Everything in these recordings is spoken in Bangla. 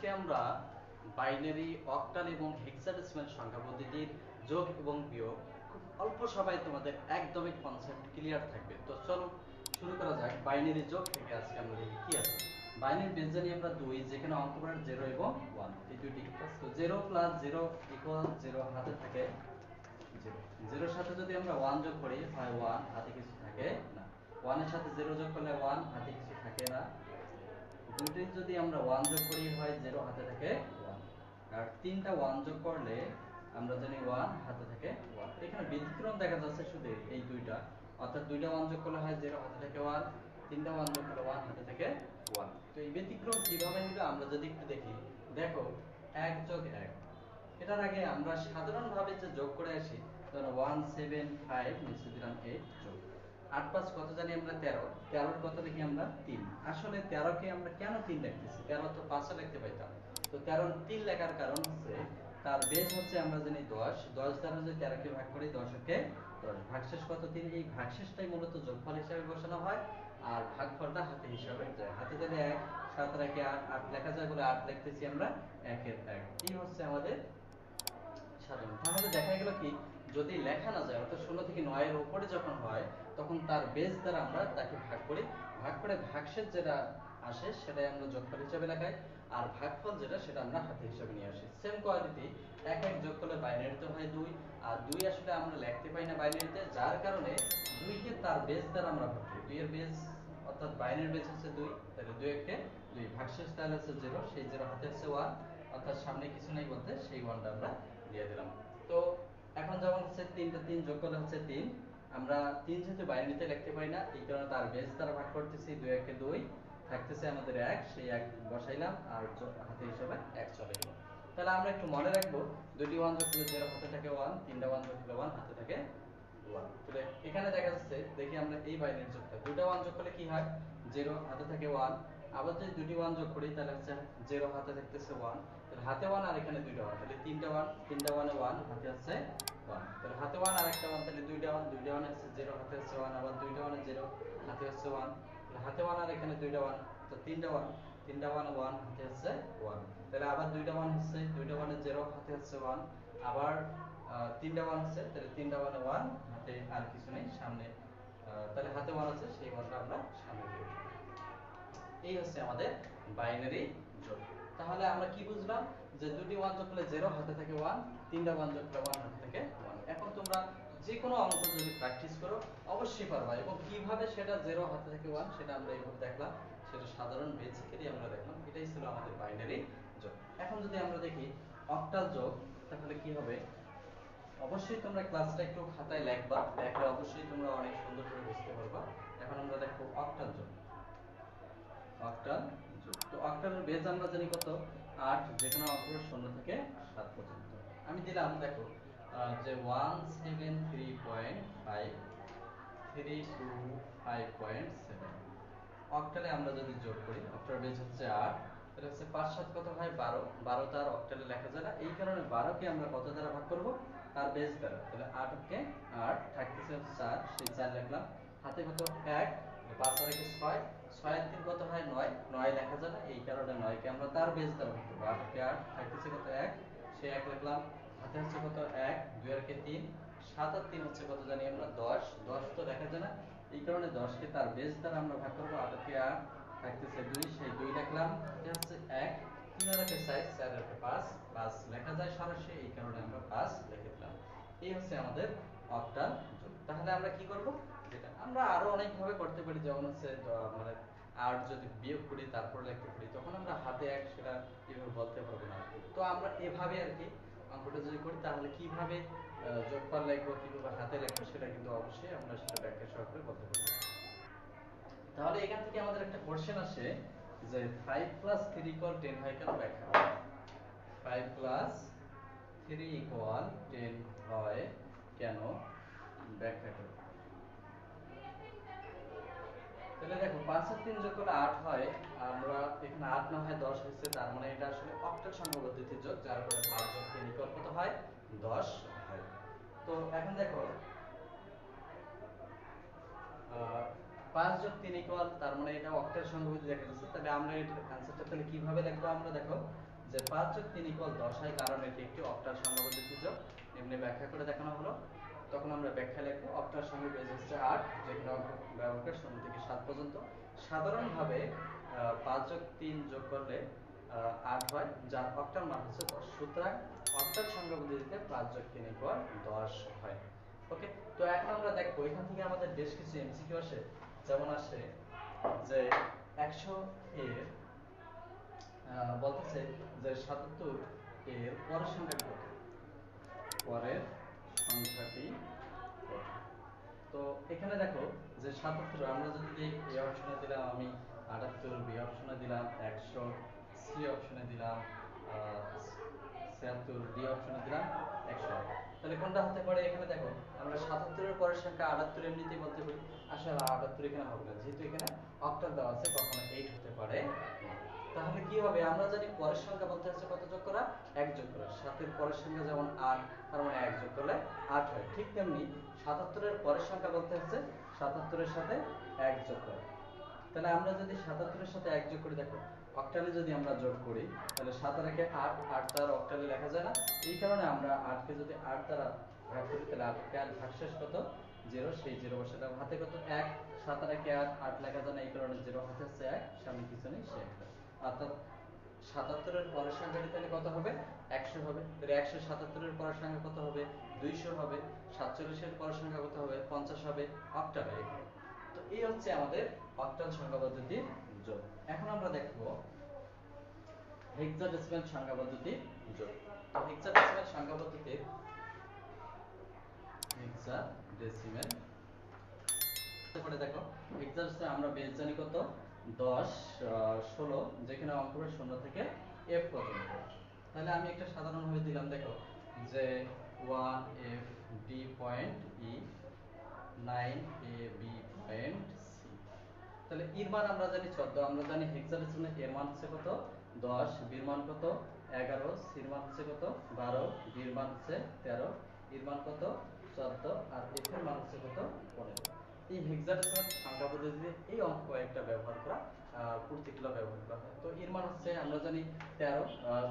আজকে আমরা বাইনারি অক্টাল এবং হেক্সাডেসিমাল সংখ্যা পদ্ধতির যোগ এবং বিয়োগ খুব অল্প সময়ে তোমাদের একদমই কনসেপ্ট ক্লিয়ার থাকবে। তো চলো শুরু করা যাক বাইনারি যোগ থেকে আজকে আমরা দেখি কি আছে। বাইনারি বেস জানি আমরা দুই, যেখানে অঙ্ক পার জিরো এবং ওয়ান এই দুইটি তো zero plus zero equal zero হাতে থাকে জিরো জিরোর সাথে যদি আমরা ওয়ান যোগ করি, হয় ওয়ান হাতে কিছু থাকে না। ওয়ানের সাথে জিরো যোগ করলে ওয়ান হাতে কিছু থাকে না। দুটি যদি আমরা ওয়ান যোগ করি, হয় জিরো হাতে থাকে ওয়ান আর তিনটা ওয়ান যোগ করলে আমরা জানি ওয়ান হাতে থাকে ওয়ান এখানে ব্যতিক্রম দেখা যাচ্ছে শুধু এই দুইটা। অর্থাৎ দুইটা ওয়ান যোগ করলে হয় জিরো হাতে থাকে ওয়ান তিনটা ওয়ান যোগ করলে ওয়ান হাতে থাকে ওয়ান তো এই ব্যতিক্রম কীভাবে আমরা যদি একটু দেখি। দেখো, এক যোগ এক। এটার আগে আমরা সাধারণভাবে যে যোগ করে আসি, ধরো ওয়ান সেভেন ফাইভ নিচে দিলাম এইট যোগ। আট পাঁচ কত জানি আমরা তেরো, তেরোর কত দেখি আমরা তিন। আসলে তেরোকে আমরা কেন তিন লিখতেছি? তেরো তো পাঁচও লিখতে পাইতাম। তো তেরো তিন লেখার কারণ হচ্ছে, তার বেস হচ্ছে আমরা জানি দশ। দশ দ্বারা যদি তেরোকে ভাগ করি, দশকে দশ। ভাগশেষ কত তিন? এই ভাগশেষটাই মূলত যোগফল হিসাবে বসানো হয়, আর ভাগফলটা হাতে হিসাবে যায়। হাতে যদি এক, সাত রেখে আট আট লেখা যায় বলে আট লিখতেছি আমরা একের এক। এই হচ্ছে আমাদের সাধারণ। তাহলে দেখা গেল কি? যদি লেখা না যায়, অর্থাৎ ষোলো থেকে নয়ের উপরে যখন হয় তখন তার বেস দ্বারা আমরা তাকে ভাগ করি। ভাগ করে ভাগশেষ যেটা আসে, সেটাই আমরা যোগফল হিসাবে লেখাই। আর ভাগফল যেটা, সেটা আমরা হাতে হিসাবে নিয়ে আসি। সেম কোয়ালিটি এক এক যোগ করলে বাইনারিতে হয় দুই। আর দুই আসলে আমরা লিখতে পাই না বাইনারিতে যার কারণে দুইকে তার বেস দ্বারা আমরা ভাগ করি। দুইয়ের বেস অর্থাৎ বাইনারি বেস হচ্ছে দুই, তাহলে দুই একে দুই। ভাগশেষ তাহলে হচ্ছে জিরো সেই জিরো হাতে হচ্ছে ওয়ান অর্থাৎ সামনে কিছু নেই বলতে, সেই ওয়ানটা আমরা দিয়ে দিলাম। তো এখন যেমন হচ্ছে তিনটা তিন যোগ করলে হচ্ছে তিন আমরা তিন যেহেতু বাইনারিতে লিখতে পারি না, এই কারণে তার বেস দ্বারা ভাগ করতেছি, দুই একে দুই থাকতেছে আমাদের এক, সেই এক বসাইলাম, আর হাতে হিসাবে এক চলে গেল। তাহলে আমরা একটু মনে রাখব দুটি ওয়ান যোগ করলে জিরো হাতে থাকে ওয়ান তিনটা ওয়ান যোগ করলে ওয়ান হাতে থাকে ওয়ান এখানে দেখা যাচ্ছে, দেখি আমরা এই বাইনারি যোগটা দুটো ওয়ান যোগ করলে কি হয়? হাতে থাকে ওয়ান আবার যদি দুটি ওয়ান যোগ করি, তাহলে হচ্ছে জিরো হাতে থাকতেছে ওয়ান তাহলে হাতে ওয়ান আর এখানে দুইটা ওয়ান তাহলে তিনটা ওয়ান তিনটা ওয়ানে ওয়ান হাতে তাহলে হাতে ওয়ান আর একটা ওয়ান, তাহলে দুইটা ওয়ান দুইটা ওয়ান হচ্ছে জিরো হাতে হচ্ছে ওয়ান আবার দুইটা ওয়ানে জিরো হাতে হচ্ছে ওয়ান হাতে ওয়ান আর এখানে দুইটা ওয়ান, তো তিনটা ওয়ান তিনটা ওয়ান ওয়ান হাতে হচ্ছে ওয়ান তাহলে আবার দুইটা ওয়ান হচ্ছে, দুইটা ওয়ানে জিরো হাতে হচ্ছে ওয়ান আবার তিনটা ওয়ান হচ্ছে, তাহলে তিনটা ওয়ানে ওয়ান হাতে আর কিছু নেই, সামনে। তাহলে হাতে ওয়ান আছে সেই ওয়ানটা আমরা সামনে দিয়ে এই হচ্ছে আমাদের বাইনারি যোগ তাহলে আমরা কি বুঝলাম? যে দুটি ওয়ান যোগ করলে জিরো হাতে থাকে ওয়ান তিনটা ওয়ান যোগ করলে ওয়ান হাতে থাকে ওয়ান এখন তোমরা যে কোনো অঙ্ক যদি প্র্যাকটিস করো, অবশ্যই পারবা এবং কীভাবে সেটা জিরো হাতে থাকে ওয়ান সেটা আমরা এইভাবে দেখলাম। সেটা সাধারণ বেসিক্যালি আমরা দেখলাম। এটাই ছিল আমাদের বাইনারি যোগ। এখন যদি আমরা দেখি অক্টাল যোগ, তাহলে কি হবে? অবশ্যই তোমরা ক্লাসটা একটু খাতায় লিখবা। দেখলে অবশ্যই তোমরা অনেক সুন্দর করে বুঝতে পারবা। এখন আমরা দেখো অক্টাল যোগ। অক্টাল যোগ। তো অক্টালের বেজ আমরা জানি কত? আট যেখানে অক্ষর শূন্য থেকে সাত পর্যন্ত। আমি দিলাম, দেখো যে one seven three point five three two five point seven অক্টালে আমরা যদি যোগ করি, অক্টাল বেজ হচ্ছে আট, তাহলে হচ্ছে পাঁচ সাত কত হয়? বারো। বারো তার অক্টালে লেখা যায় না। এই কারণে বারোকে আমরা কত দ্বারা ভাগ করব? তার বেজ দ্বারা। তাহলে আটকে আট থাকতেছে চার, সেই চার লিখলাম। হাতে কত? এক, পাঁচ আর ছয় ছয়ের তিন কত হয়? নয়। নয় লেখা না এই কারণে নয়কে আমরা তার বেজ দ্বারা ভাগ করব আটকে আট থাকতেছে কত? এক। সে এক লিখলাম হাতে হচ্ছে কত? এক। দুই আর কে তিন। সাত আর তিন হচ্ছে কত জানি আমরা? দশ। দশ তো দেখা যায় না। এই কারণে দশকে তার বেজ দ্বারা আমরা ভাগ করব। আটকে আট থাকতেছে দুই। সেই দুই লিখলাম হচ্ছে এক। তিন আর একে চার চার আর একে পাঁচ। পাঁচ লেখা যায় সরাসরি, এই কারণে আমরা পাঁচ লিখে দিলাম। এই হচ্ছে আমাদের অক্টাল তাহলে আমরা কি করব? আমরা আরও অনেক ভাবে করতে পারি, যেমন হচ্ছে মানে আর যদি বিয়োগ করি, তারপর লিখতে পারি তখন আমরা হাতে এক সেটা কীভাবে বলতে পারব না তো আমরা এভাবে আর কি অঙ্কটা যদি করি, তাহলে কীভাবে যোগফল লিখব কীভাবে হাতে লিখব সেটা কিন্তু অবশ্যই আমরা সেটা ব্যাখ্যা সহকারে বলতে পারব। তাহলে এখান থেকে আমাদের একটা কোশ্চেন আসে যে 5 প্লাস 3 ইকুয়াল 10 হয় কেন ব্যাখ্যা করো 5 প্লাস 3 ইকুয়াল 10 হয় কেন? ব্যাখ্যা করো তাহলে দেখো 5 আর 3 যোগ করলে 8 হয়, আমরা এখানে 8 না হয় 10 হয়েছে, তার মানে এটা আসলে অক্টাল সংখ্যা পদ্ধতির যোগ যার ফলে 5 যোগ 3 ইকুয়াল কত হয় 10 হয়। তো এখন দেখো পাঁচ যোগ তিন ইকুয়াল তার মানে এটা অক্টাল সংখ্যা পদ্ধতি দেখা যাচ্ছে। তাহলে আমরা অ্যান্সারটা তাহলে কীভাবে লিখব আমরা? দেখো, যে পাঁচ যোগ তিন ইকুয়াল দশ হয়, কারণ এটি একটি অক্টাল সংখ্যা পদ্ধতি যোগ এমনি ব্যাখ্যা করে দেখানো হলো। তখন আমরা ব্যাখ্যা লিখব অক্টাল সংখ্যা বেজ হচ্ছে আট, যেখানে ব্যবহার করে শূন্য থেকে সাত পর্যন্ত। সাধারণভাবে পাঁচ যোগ তিন যোগ করলে আট হয়, যার অক্টাল মান হচ্ছে দশ। সুতরাং অক্টাল সংখ্যা পদ্ধতিতে পাঁচ যোগ তিন ইকুয়াল দশ হয়। ওকে? তো এখন আমরা দেখব, এখান থেকে আমাদের বেশ কিছু এমসিকিউ আসে। যেমন আসে যে একশো এর বলতেছে যে সাতাত্তর এর পরের সংখ্যাটি কত পরের সংখ্যাটি তো এখানে দেখো যে সাতাত্তর আমরা যদি এ অপশনে দিলাম, আমি আটাত্তর বি অপশনে দিলাম, একশো সি অপশনে দিলাম ছিয়াত্তর ডি অপশনে দিলাম, একশো। তাহলে কোনটা হতে পারে? এখানে দেখো, আমরা সাতাত্তরের পরের সংখ্যা আটাত্তর এমনিতেই বলতে পারি। আসলে আটাত্তর এখানে হবে না, যেহেতু এখানে অক্টাল দেওয়া আছে, কখনো এইট হতে পারে না। হবে আমরা জানি পরের সংখ্যা বলতে হচ্ছে কত যোগ করা? এক যোগ করা। সাতের পরের সংখ্যা যেমন আট, তার মানে এক যোগ করলে আট হয়। ঠিক তেমনি সাতাত্তরের পরের সংখ্যা বলতে হচ্ছে সাতাত্তরের সাথে এক যোগ করা। তাহলে আমরা যদি সাতাত্তরের সাথে এক যোগ করি, দেখো অক্টালে যদি আমরা যোগ করি, তাহলে সাত আর আট আট দ্বারা অক্টালে লেখা যায় না। এই কারণে আমরা আটকে যদি আট দ্বারা ভাগ করি, তাহলে আটকে আট ভাগশেষ কত? জিরো। সেই জিরো বসালাম হাতে কত? এক। সাত আর আট আট লেখা যায় না, এই কারণে জিরো হাতে হচ্ছে এক, সামনে পিছনে সে একটা অর্থাৎ সাতাত্তরের পরের সংখ্যাটি তাহলে কত হবে? একশো হবে। তাহলে একশো সাতাত্তরের পরের সংখ্যা কত হবে? দুইশো হবে। সাতচল্লিশের পরের সংখ্যা কত হবে? পঞ্চাশ হবে। অক্টালে তো এই হচ্ছে আমাদের অক্টাল সংখ্যা পদ্ধতির যোগ। এখন আমরা দেখব হেক্সাডেসিমাল সংখ্যা পদ্ধতির যোগ। হেক্সাডেসিমাল সংখ্যা পদ্ধতির হেক্সাডেসিমাল, তারপরে দেখো, হেক্সাডেসিমাল আমরা বেস জানি কত? 10 16 যেখানে অঙ্ক হবে শূন্য থেকে f পর্যন্ত। তাহলে আমি একটা সাধারণ ভাবে দিলাম, দেখো, যে 1 f d point e 9 a b point c তাহলে এর মান আমরা জানি 14 আমরা জানি হেক্সাডেসিমালে এর মান হচ্ছে কত? 10 বি এর মান কত? 11 সি এর মান হচ্ছে কত? 12 ডি এর মান হচ্ছে 13 এর মান কত? 14 আর এফ এর মান হচ্ছে কত? 15 এই হেক্সাডেসিমাল সংখ্যা পদ্ধতিতে এই অঙ্ক একটা ব্যবহার করা প্রতীকগুলো ব্যবহার করা হয়। তো এর মান হচ্ছে, আমরা জানি 13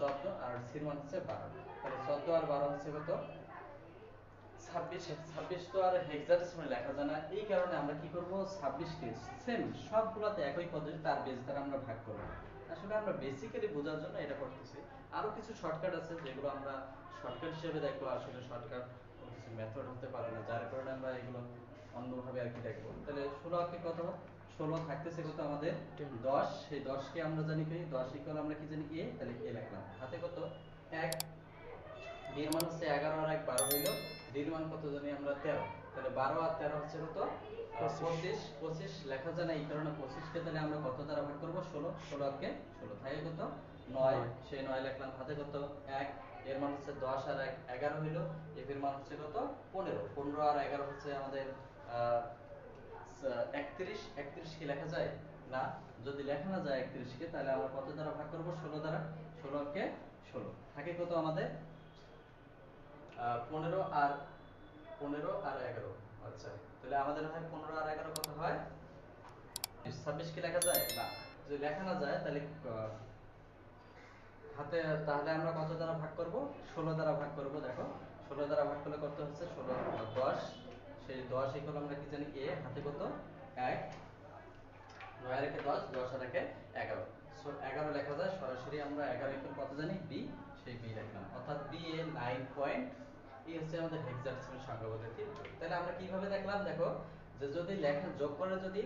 14 আর সি এর মান হচ্ছে 12 তাহলে 14 আর 12 হচ্ছে কত? ছাব্বিশ। ছাব্বিশ তো আর লেখা যায় না। এই কারণে আমরা কি ছাব্বিশকে সেম একই পদ্ধতি তার দ্বারা আমরা ভাগ করব। আসলে আমরা বেসিক্যালি বোঝার জন্য এটা করতেছি। আরও কিছু শর্টকাট আছে যেগুলো আমরা শর্টকাট হিসেবে দেখব। আসলে শর্টকাট মেথড হতে পারে না। যার কারণে আমরা এগুলো অন্যভাবে আর কি দেখব। তাহলে ষোলো আঁকে কত ষোলো থাকতেছে কত আমাদের? দশ। সেই দশকে আমরা জানি কি? দশ ইকুয়াল আমরা কি জানি? এ তাহলে এ লিখলাম হাতে কত? এক। ডির মান হচ্ছে এগারো আর এক বারো হইল। ডির মান কত জানি আমরা তেরো। তাহলে বারো আর তেরো হচ্ছে কত? পঁচিশ। পঁচিশ। লেখা যায় না এই কারণে পঁচিশকে তাহলে আমরা কত দ্বারা ভাগ করব? ষোলো। ষোলো আটকে ষোলো। থাকে কত? নয়। সেই নয় লিখলাম। হাতে কত? এক। এর মান হচ্ছে দশ আর এগারো হইল, এফ এর মান হচ্ছে কত? পনেরো। পনেরো আর এগারো হচ্ছে আমাদের একত্রিশ। একত্রিশ কি লেখা যায়? না। যদি লেখা না যায় একত্রিশকে, তাহলে আমরা কত দ্বারা ভাগ করব? ষোলো দ্বারা। ষোলো কে ষোলো। থাকে কত আমাদের? পনেরো আর পনেরো আর এগারো। আচ্ছা। তাহলে আমাদের হয় পনেরো আর এগারো কত হয়? ছাব্বিশ কি লেখা যায়? না। যদি লেখা না যায়, তাহলে হাতে, তাহলে আমরা কত দ্বারা ভাগ করব? ষোলো দ্বারা ভাগ করব, দেখো। ষোলো দ্বারা ভাগ করলে কত হচ্ছে? ষোলো, দশ। সেই দশ ইকুয়াল আমরা কি জানি? এ, হাতে কত? এক। নয় একে দশ দশ একে এগারো। সো, এগারো লেখা যায়, সরাসরি আমরা এগারো কত জানি? বি। সেই বি লিখলাম। অর্থাৎ বি এ নাইন পয়েন্ট এই হচ্ছে আমাদের হেক্সাডেসিমাল সংখ্যা তাহলে আমরা কীভাবে দেখলাম? দেখো, যে যদি লেখা যোগ করে যদি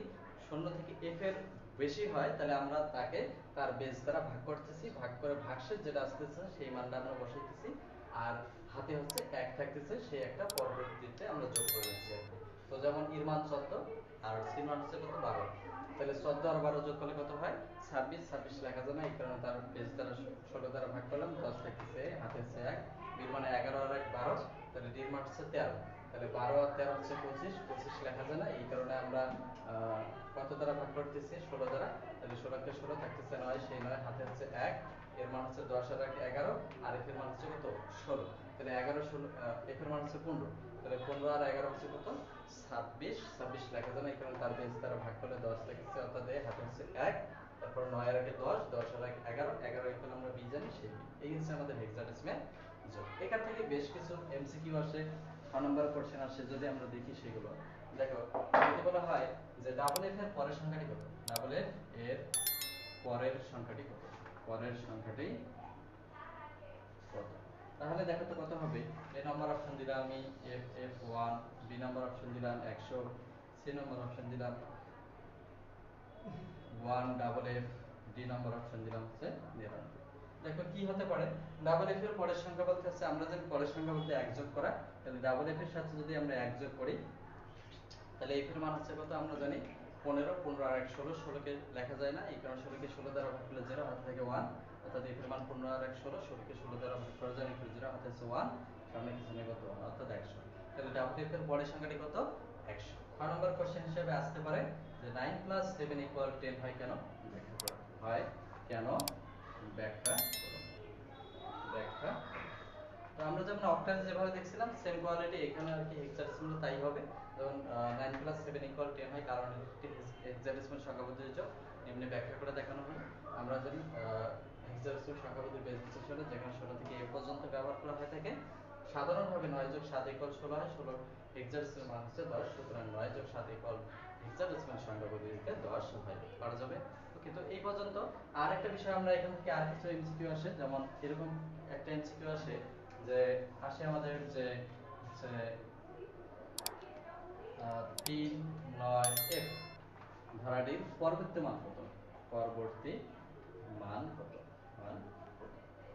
শূন্য থেকে এফ এর বেশি হয়, তাহলে আমরা তাকে তার বেস দ্বারা ভাগ করতেছি, ভাগ করে ভাগশেষ যেটা আসতেছে, সেই মানটা আমরা বসাইতেছি, আর হাতে হচ্ছে এক থাকতেছে, সেই একটা পরবর্তীতে আমরা যোগ করে নিচ্ছি তো যেমন ইর মান চোদ্দ, আর সির মান হচ্ছে কত? বারো। তাহলে চোদ্দ আর বারো যোগ করলে কত হয়? ছাব্বিশ ছাব্বিশ লেখা যায় না, এই কারণে তার বেস দ্বারা ষোলো দ্বারা ভাগ করলাম, দশ থাকতেছে, হাতে হচ্ছে এক। বীর মানে এগারো আর এক, বারো। হচ্ছে তেরো। তাহলে বারো আর তেরো হচ্ছে পঁচিশ। পঁচিশ লেখা যায় না। এই কারণে আমরা কত দ্বারা ভাগ করতেছি? ষোলো দ্বারা। তাহলে ষোলোকে ষোলো থাকতেছে নয়, সেই নয় হাতে হচ্ছে এক। এর মান হচ্ছে দশ আর এক, এগারো। আর এফ এর মান হচ্ছে কত? ষোলো। তাহলে এগারো, ষোলো এফ এর মান হচ্ছে পনেরো। তাহলে পনেরো আর এগারো হচ্ছে কত? ছাব্বিশ। ছাব্বিশ লেখা যায় না। এই কারণে তার বেস দ্বারা ভাগ করলে দশ লেগেছে অর্থাৎ হাতে হচ্ছে এক। তারপর নয় আর আগে দশ দশ আর আগে এগারো। এগারো ইকুয়াল আমরা বি জানি সেই এই হচ্ছে আমাদের হেক্সাডেসিমাল এখান থেকে বেশ কিছু এমসিকিউ আসে, ছ নম্বর কোশ্চেন আসে, যদি আমরা দেখি সেগুলো। দেখো, যদি বলা হয় যে ডাবল এফ এর পরের সংখ্যাটি কত? ডাবল এফ এর পরের সংখ্যাটি কত? পরের সংখ্যাটি কত? তাহলে দেখো তো কত হবে। এ নম্বর অপশন দিলাম আমি এফ এফ ওয়ান বি নম্বর অপশন দিলাম, একশো সি নম্বর অপশন দিলাম ওয়ান ডাবল এফ ডি নম্বর অপশন দিলাম, হচ্ছে নিরানব্বই। দেখো কি হতে পারে? ডাবল এফ এর পরের সংখ্যা বলতে হচ্ছে আমরা যদি পরের সংখ্যা বলতে এক যোগ করা, তাহলে ডাবল এফ এর সাথে যদি আমরা এক যোগ করি, তাহলে এফ এর মান হচ্ছে কত আমরা জানি? পনেরো পনেরো আর এক ষোলো, ষোলোকে লেখা যায় না। এই কারণে ষোলোকে ষোলো দ্বারা ভাগ করলে জিরো হাতে থেকে ওয়ান অর্থাৎ এফ এর মান পনেরো আর এক ষোলো, ষোলোকে ষোলো দ্বারা ভাগ করা যায় এফ জিরো হাতে হচ্ছে ওয়ান সামনে পিছনে কত? ওয়ান অর্থাৎ একশো। তাহলে ডাবল এফ এর পরের সংখ্যাটি কত? একশো। ছ নম্বর কোশ্চেন হিসেবে আসতে পারে যে nine plus seven equal ten হয় কেন? হয় কেন? ব্যাখ্যা। ব্যাখ্যা। তো আমরা যেমন অক্টাল যেভাবে দেখছিলাম সেম কোয়ালিটি এখানে আর কি হেক্সাডেসিমাল তাই হবে। যেমন nine plus seven equal ten হয়, কারণ একটি হেক্সাডেসিমাল সংখ্যাবদ্ধ যোগ এমনি ব্যাখ্যা করে দেখানো হয় আমরা জানি হেক্সাডেসিমাল সংখ্যাবদ্ধ বেস বিশ্লেষণে যেখানে ষোলো থেকে এ পর্যন্ত ব্যবহার করা হয়ে থাকে। সাধারণভাবে নয় যোগ সাত ইকুয়াল ষোলো হয়, ষোলো হেক্সাডেসিমাল মান হচ্ছে দশ, সুতরাং নয় যোগ সাত ইকুয়াল হেক্সাডেসিমাল সংখ্যাবদ্ধ দিতে দশ হয়। পারা যাবে? ওকে তো এই পর্যন্ত আর একটা বিষয় আমরা এখান থেকে আর কিছু এমসিকিউ আসে, যেমন এরকম একটা এমসিকিউ আসে যে আসে আমাদের যে তিন, নয় এফ ধারাটির পরবর্তী মান কত? পরবর্তী মান কত? মান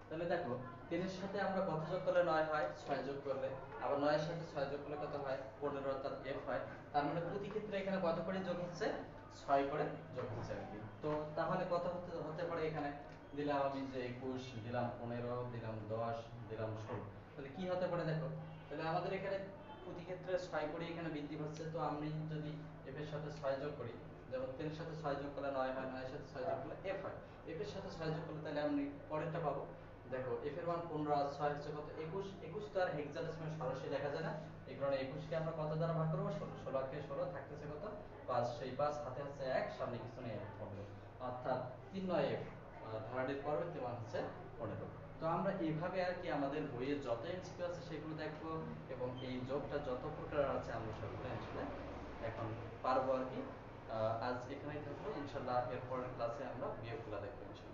তাহলে দেখো, তিনের সাথে আমরা কত যোগ করলে নয় হয়? ছয় যোগ করলে। আবার নয়ের সাথে ছয় যোগ করলে কত হয়? পনেরো অর্থাৎ এফ হয়। তার মানে প্রতি ক্ষেত্রে এখানে কত করে যোগ হচ্ছে? ছয় করে যোগ হচ্ছে আর কি তো তাহলে কত হতে হতে পারে এখানে, দিলাম আমি যে একুশ, দিলাম পনেরো, দিলাম দশ, দিলাম ষোলো। তাহলে কি হতে পারে দেখো? তাহলে আমাদের এখানে প্রতি ক্ষেত্রে ছয় করে এখানে বৃদ্ধি হচ্ছে তো আমি যদি এফ এর সাথে ছয় যোগ করি, যেমন তিনের সাথে ছয় যোগ করলে নয় হয় নয়ের সাথে ছয় যোগ করলে এফ হয়। এফ এর সাথে ছয় যোগ করলে তাহলে আমি পরেরটা পাবো। দেখো এফ এর মান পনেরো আর ছয় হচ্ছে কত? একুশ। একুশ তো আর হেক্সাডেসিমাল সরাসরি লেখা যায় না। এই কারণে একুশকে আমরা কত দ্বারা ভাগ করব? ষোলো। ষোলো কে ষোলো থাকতেছে কত? পাঁচ। সেই পাঁচ হাতে হচ্ছে এক, সামনে পিছনে এক পনেরো। অর্থাৎ তিন নয় এফ ধারাটির পরবর্তী মান হচ্ছে পনেরো। তো আমরা এইভাবে আর কি আমাদের বইয়ে যত এমসিকিউ আছে সেগুলো দেখব এবং এই যোগটা যত প্রকার আছে আমরা সবগুলো আসলে এখন পারব আর কি। আজ এখানেই থাকব। ইনশাল্লাহ এরপরের ক্লাসে আমরা বিয়োগগুলো দেখব ইনশাল্লাহ